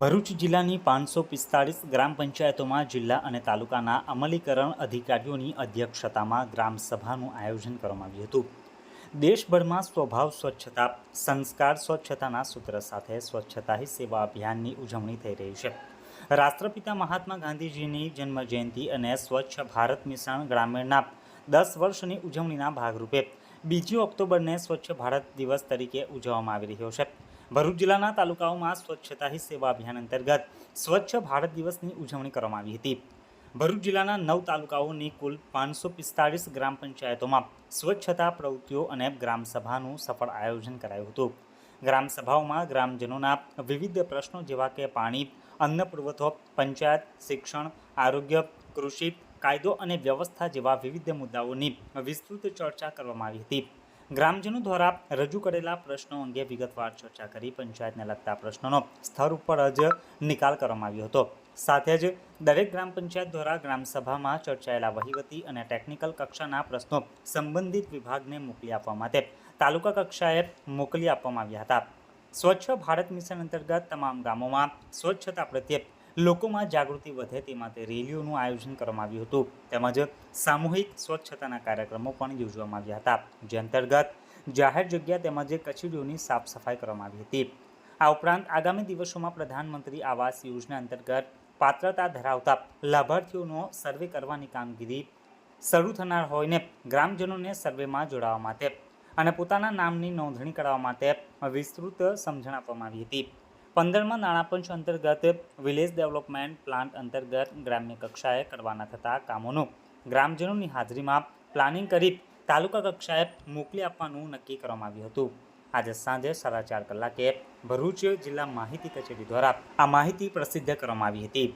ભરૂચ જિલ્લાની પાંચસો પિસ્તાળીસ ગ્રામ પંચાયતોમાં જિલ્લા અને તાલુકાના અમલીકરણ અધિકારીઓની અધ્યક્ષતામાં ગ્રામસભાનું આયોજન કરવામાં આવ્યું હતું. દેશભરમાં સ્વભાવ સ્વચ્છતા, સંસ્કાર સ્વચ્છતાના સૂત્ર સાથે સ્વચ્છતા હી સેવા અભિયાનની ઉજવણી થઈ રહી છે. રાષ્ટ્રપિતા મહાત્મા ગાંધીજીની જન્મજયંતિ અને સ્વચ્છ ભારત મિશન ગ્રામીણના દસ વર્ષની ઉજવણીના ભાગરૂપે બીજી ઓક્ટોબરને સ્વચ્છ ભારત દિવસ તરીકે ઉજવવામાં આવી રહ્યો છે. ભરૂચ જિલ્લાના તાલુકાઓમાં સ્વચ્છતા હી સેવા અભિયાન અંતર્ગત સ્વચ્છ ભારત દિવસની ઉજવણી કરવામાં આવી હતી. ભરૂચ જિલ્લાના નવ તાલુકાઓની કુલ પાંચસો પિસ્તાળીસ ગ્રામ પંચાયતોમાં સ્વચ્છતા પ્રવૃત્તિઓ અને ગ્રામસભાનું સફળ આયોજન કરાયું હતું. ગ્રામસભાઓમાં ગ્રામજનોના વિવિધ પ્રશ્નો જેવા કે પાણી, અન્ન પુરવઠો, પંચાયત, શિક્ષણ, આરોગ્ય, કૃષિ, કાયદો અને વ્યવસ્થા જેવા વિવિધ મુદ્દાઓની વિસ્તૃત ચર્ચા કરવામાં આવી હતી. ગ્રામજનો દ્વારા રજૂ કરેલા પ્રશ્નો અંગે વિગતવાર ચર્ચા કરી પંચાયતને લગતા પ્રશ્નોનો સ્તર ઉપર જ નિકાલ કરવામાં આવ્યો હતો. સાથે જ દરેક ગ્રામ પંચાયત દ્વારા ગ્રામસભામાં ચર્ચાયેલા વહીવટી અને ટેકનિકલ કક્ષાના પ્રશ્નો સંબંધિત વિભાગને મોકલી આપવા માટે તાલુકા કક્ષાએ મોકલી આપવામાં આવ્યા હતા. સ્વચ્છ ભારત મિશન અંતર્ગત તમામ ગામોમાં સ્વચ્છતા પ્રત્યે લોકોમાં જાગૃતિ વધે તે માટે રેલીઓનું આયોજન કરવામાં આવ્યું હતું. તેમજ સામૂહિક સ્વચ્છતાના કાર્યક્રમો પણ યોજવામાં આવ્યા હતા. જે અંતર્ગત જાહેર જગ્યા તેમજ કચેરીઓની સાફ સફાઈ કરવામાં આવી હતી. આ ઉપરાંત આગામી દિવસોમાં પ્રધાનમંત્રી આવાસ યોજના અંતર્ગત પાત્રતા ધરાવતા લાભાર્થીઓનો સર્વે કરવાની કામગીરી શરૂ થનાર હોઈને ગ્રામજનોને સર્વેમાં જોડાવા માટે અને પોતાના નામની નોંધણી કરાવવા માટે વિસ્તૃત સમજણ આપવામાં આવી હતી. પંદરમાં નાણાપંચ અંતર્ગત વિલેજ ડેવલપમેન્ટ પ્લાન્ટ અંતર્ગત ગ્રામ્ય કક્ષાએ કરવાના થતા કામોનું ગ્રામજનોની હાજરીમાં પ્લાનિંગ કરી તાલુકા કક્ષાએ મોકલી આપવાનું નક્કી કરવામાં આવ્યું હતું. આજે સાંજે સાડા ચાર કલાકે ભરૂચ જિલ્લા માહિતી કચેરી દ્વારા આ માહિતી પ્રસિદ્ધ કરવામાં આવી હતી.